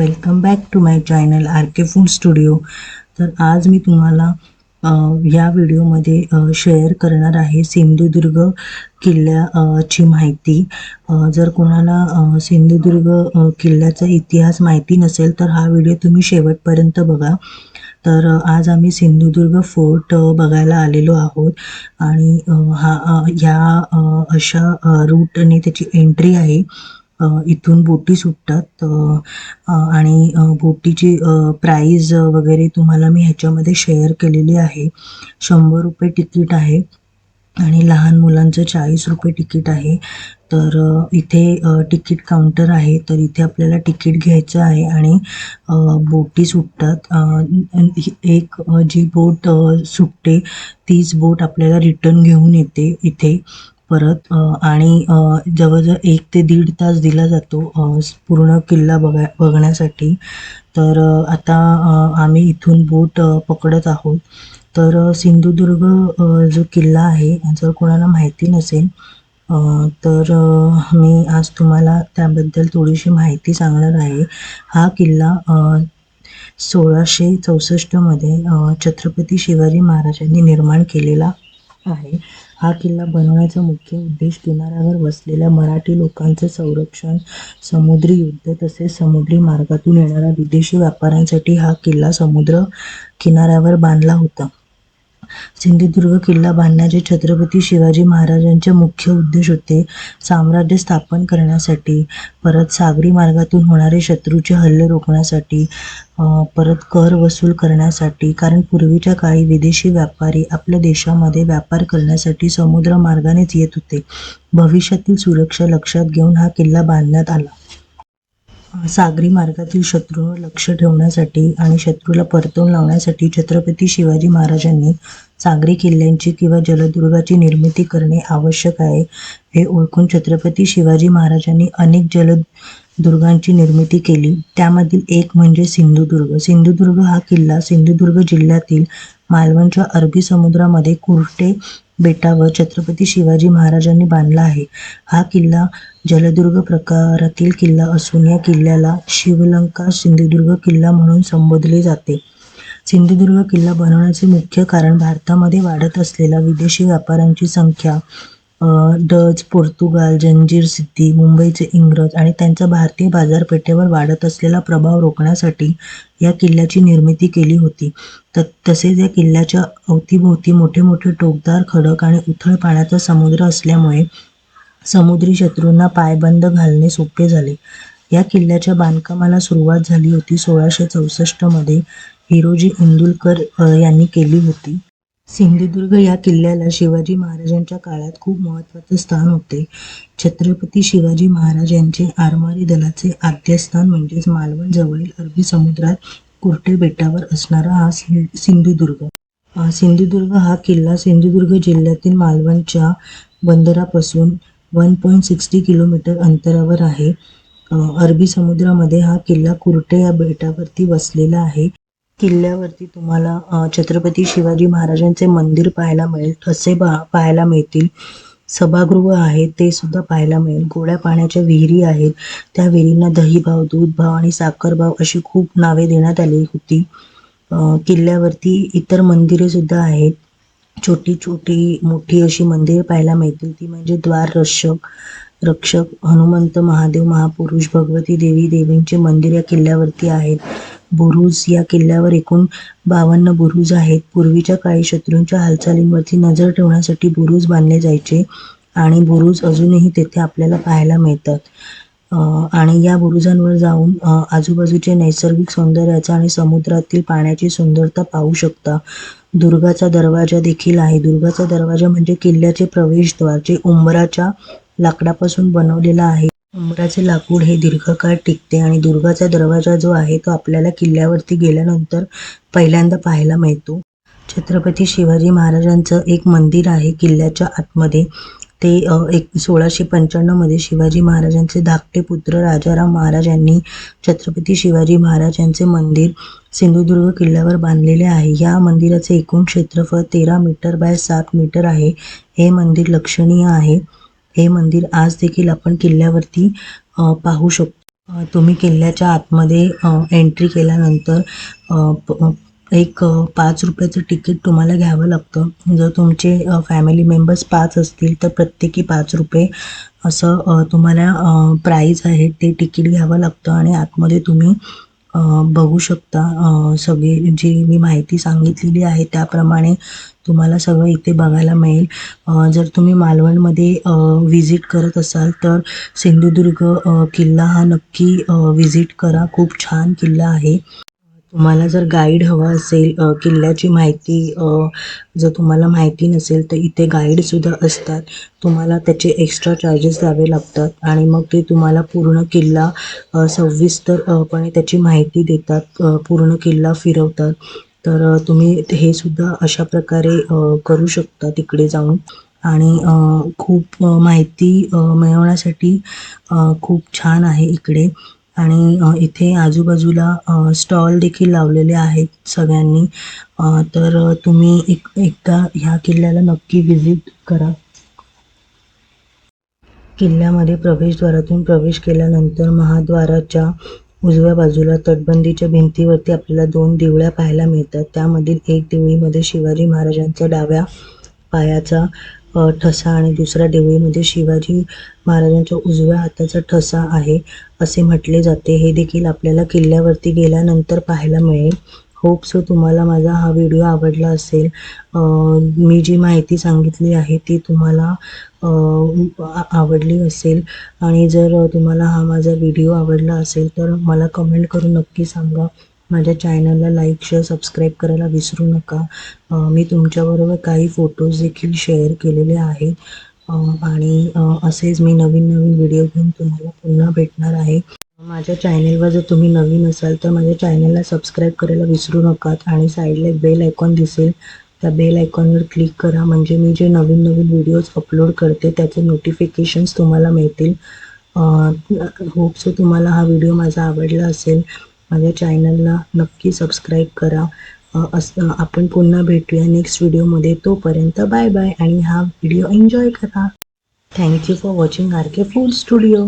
Welcome back to my channel R K food studio. तर आज मी तुम्हाला या व्हिडिओमध्ये शेअर करणार आहे सिंधुदुर्ग किल्ल्या ची माहिती जर कोणाला सिंधुदुर्ग किल्ल्याचा इतिहास माहिती नसेल तर हा व्हिडिओ तुम्ही शेवटपर्यंत बघा. तर आज आम्ही सिंधुदुर्ग फोर्ट बघायला आलेलो आहोत. आणि हा ह्या अशा रूटने त्याची एंट्री आहे. अ, इथून बोटी सुटतात. अ, आणि बोटीची प्राईज वगैरे तुम्हाला मी ह्याच्यामध्ये शेअर केलेली आहे. शंभर रुपये तिकीट आहे. आणि लहान मुलांचं चाळीस रुपये तिकीट आहे. तर इथे तिकीट काउंटर आहे. तर इथे आपल्याला तिकीट घ्यायचं आहे आणि बोटी सुटतात. एक जी बोट सुटते तीच बोट आपल्याला रिटर्न घेऊन येते इथे. परत आणि जवळजवळ एक ते दीड तास दिला जातो पूर्ण किल्ला बघा बघण्यासाठी. तर आता आम्ही इथून बोट पकडत आहोत. तर सिंधुदुर्ग जो किल्ला आहे जर कोणाला माहिती नसेल तर मी आज तुम्हाला त्याबद्दल थोडीशी माहिती सांगणार आहे. हा किल्ला सोळाशे चौसष्टमध्ये छत्रपती शिवाजी महाराजांनी निर्माण केलेला आहे. हा किल्ला बनवण्याचा मुख्य उद्देश किनाऱ्यावर वसलेल्या मराठी लोकांचे संरक्षण समुद्री युद्ध तसेच समुद्री मार्गातून येणाऱ्या विदेशी व्यापाऱ्यांसाठी हा किल्ला समुद्र किनाऱ्यावर बांधला होता. सिंधुदुर्ग किल्ला बांधण्याचे छत्रपती शिवाजी महाराजांचे मुख्य उद्देश होते साम्राज्य स्थापन करण्यासाठी. परत सागरी मार्गातून होणारे शत्रूचे हल्ले रोखण्यासाठी परत कर वसूल करण्यासाठी कारण पूर्वीच्या काळी विदेशी व्यापारी आपल्या देशामध्ये व्यापार करण्यासाठी समुद्र मार्गानेच येत होते. भविष्यातील सुरक्षा लक्षात घेऊन हा किल्ला बांधण्यात आला. सागरी मार्गातील शत्रूवर लक्ष ठेवण्यासाठी आणि शत्रूला परतवून लावण्यासाठी छत्रपती शिवाजी महाराजांनी सागरी किल्ल्यांची किंवा जलदुर्गाची निर्मिती करणे आवश्यक आहे. हे ओळखून छत्रपती शिवाजी महाराजांनी अनेक जलदुर्गांची निर्मिती केली. त्यामधील एक म्हणजे सिंधुदुर्ग. सिंधुदुर्ग हा किल्ला सिंधुदुर्ग जिल्ह्यातील मालवणच्या अरबी समुद्रामध्ये कुर्टे बेटावर छत्रपती शिवाजी महाराजांनी बांधला आहे. हा किल्ला जलदुर्ग प्रकारातील किल्ला असून या किल्ल्याला शिवलंका सिंधुदुर्ग किल्ला म्हणून संबोधले जाते. सिंधुदुर्ग किल्ला बनवण्याचे मुख्य कारण भारतामध्ये वाढत असलेल्या विदेशी व्यापाऱ्यांची संख्या डच पोर्तुगाल जंजीर सिद्धी मुंबईचे इंग्रज आणि त्यांचा भारतीय बाजारपेठेवर वाढत असलेला प्रभाव रोखण्यासाठी या किल्ल्याची निर्मिती केली होती. त तसेच या किल्ल्याच्या अवतीभोवती मोठे मोठे टोकदार खडक आणि उथळ पाण्याचा समुद्र असल्यामुळे समुद्री शत्रूंना पायबंद घालणे सोपे झाले. या किल्ल्याच्या बांधकामाला सुरुवात झाली होती सोळाशे चौसष्टमध्ये हिरोजी इंदुलकर यांनी केली होती. सिंधुदुर्ग या किल्ल्याला शिवाजी महाराजांच्या काळात खूप महत्त्वाचे स्थान होते. छत्रपती शिवाजी महाराज यांचे आरमारी दलाचे आद्यस्थान म्हणजेच मालवण जवळील अरबी समुद्रात कुर्टे बेटावर असणारा हा सिं- सिंधुदुर्ग. सिंधुदुर्ग हा किल्ला सिंधुदुर्ग जिल्ह्यातील मालवणच्या बंदरापासून वन पॉईंट सिक्स्टी किलोमीटर अंतरावर आहे. अरबी समुद्रामध्ये हा किल्ला कुर्टे या बेटावरती वसलेला आहे. किल्ल्यावरती तुम्हाला अ, छत्रपती शिवाजी महाराजांचे मंदिर पाहायला मिळेल. ठसे पा पाहायला मिळतील. सभागृह आहे ते सुद्धा पाहायला मिळेल. गोड्या पाण्याच्या विहिरी आहेत. त्या विहिरींना दहीभाव दूधभाव आणि साखरभाव अशी खूप नावे देण्यात आली होती. किल्ल्यावरती इतर मंदिरे सुद्धा आहेत. छोटी छोटी मोठी अशी मंदिरे पाहायला मिळतील. ती म्हणजे द्वार रक्षक रक्षक हनुमंत महादेव महापुरुष भगवती देवी देवींचे मंदिर या किल्ल्यावरती आहेत. बुरुज या किल्ल्यावर एकूण बावन्न बुरुज आहेत. पूर्वीच्या काळी शत्रूंच्या हालचालींवरती नजर ठेवण्यासाठी बुरुज बांधले जायचे आणि बुरुज अजूनही तेथे आपल्याला पाहायला मिळतात. आणि या बुरुजांवर जाऊन आजूबाजूचे नैसर्गिक सौंदर्याचा आणि समुद्रातील पाण्याची सुंदरता पाहू शकता. दुर्गाचा दरवाजा देखील आहे. दुर्गाचा दरवाजा म्हणजे किल्ल्याचे प्रवेशद्वार जे उंबराच्या लाकडापासून बनवलेला आहे. उमराचे लाकूड हे दीर्घकाळ टिकते आणि दुर्गाचा दरवाजा जो आहे तो आपल्याला किल्ल्यावरती गेल्यानंतर पहिल्यांदा पाहायला मिळतो. छत्रपती शिवाजी महाराजांचं एक मंदिर आहे किल्ल्याच्या आतमध्ये. ते एक सोळाशे पंच्याण्णवमध्ये शिवाजी महाराजांचे धाकटे पुत्र राजाराम महाराज यांनी छत्रपती शिवाजी महाराज यांचे मंदिर सिंधुदुर्ग किल्ल्यावर बांधलेले आहे. या मंदिराचे एकूण क्षेत्रफळ तेरा मीटर बाय सात मीटर आहे. हे मंदिर लक्षणीय आहे. हे मंदिर आज देखील आपण किल्ल्यावरती अ, पाहू शकतो अ, तुम्ही किल्ल्याच्या आतमध्ये एंट्री केल्यानंतर अ, एक पाच रुपयाचं तिकीट तुम्हाला घ्यावं लागतं. जर तुमचे फॅमिली मेंबर्स पाच असतील तर प्रत्येकी पाच रुपये असं तुम्हाला प्राईज आहे ते तिकीट घ्यावं लागतं आणि आतमध्ये तुम्ही अ, बघू शकता. अ, सगळी जी मी माहिती सांगितलेली आहे त्याप्रमाणे तुम्हाला सगळं इथे बघायला मिळेल. अ, जर तुम्ही मालवणमध्ये व्हिजिट करत असाल तर सिंधुदुर्ग अ, किल्ला हा नक्की व्हिजिट करा. खूप छान किल्ला आहे. तुम्हाला जर गाईड हवा असेल किल्ल्याची माहिती जर तुम्हाला माहिती नसेल तर इथे गाईडसुद्धा असतात. तुम्हाला त्याचे एक्स्ट्रा चार्जेस द्यावे लागतात आणि मग ते तुम्हाला पूर्ण किल्ला सविस्तरपणे त्याची माहिती देतात पूर्ण किल्ला फिरवतात. तर तुम्ही हे सुद्धा अशा प्रकारे करू शकता तिकडे जाऊन. आणि खूप माहिती मिळवण्यासाठी खूप छान आहे इकडे. आणि अ, इथे आजूबाजूला स्टॉल देखील लावलेले आहेत सगळ्यांनी. अ, तर तुम्ही एक एकदा ह्या किल्ल्याला नक्की व्हिजिट करा. किल्ल्यामध्ये प्रवेशद्वारातून प्रवेश केल्यानंतर महाद्वाराच्या उजव्या बाजूला तटबंदीच्या भिंतीवरती आपल्याला दोन दिवळ्या पाहायला मिळतात. त्यामधील एक दिवळीमध्ये शिवाजी महाराजांचा डाव्या पायाचा ठसा आणि दुसऱ्या देवळीमध्ये शिवाजी महाराजांच्या उजव्या हाताचा ठसा आहे असे म्हटले जाते. हे देखील आपल्याला किल्ल्यावरती गेल्यानंतर पाहायला मिळेल. होप सो तुम्हाला माझा हा व्हिडिओ आवडला असेल. मी जी माहिती सांगितली आहे ती तुम्हाला आवडली असेल. आणि जर तुम्हाला हा माझा व्हिडिओ आवडला असेल तर मला कमेंट करून नक्की सांगा. माझ्या चॅनलला लाईक शेअर सबस्क्राईब करायला विसरू नका. मी तुमच्याबरोबर काही फोटोज देखील शेअर केलेले आहेत. आणि असेच मी नवीन नवीन व्हिडिओ घेऊन तुम्हाला पुन्हा भेटणार आहे. माझ्या चॅनेलवर जर तुम्ही नवीन असाल तर माझ्या चॅनेलला सबस्क्राईब करायला विसरू नका. आणि साईडला एक बेल आयकॉन दिसेल. त्या बेल आयकॉनवर क्लिक करा. म्हणजे मी जे नवीन नवीन व्हिडिओज अपलोड करते त्याचे नोटिफिकेशन्स तुम्हाला मिळतील. होप सो तुम्हाला हा व्हिडिओ माझा आवडला असेल. माझ्या चॅनलला नक्की सबस्क्राईब करा. असं आपण पुन्हा भेटूया नेक्स्ट व्हिडिओमध्ये तोपर्यंत बाय बाय आणि हा व्हिडिओ एन्जॉय करा. Thank you for watching R K food studio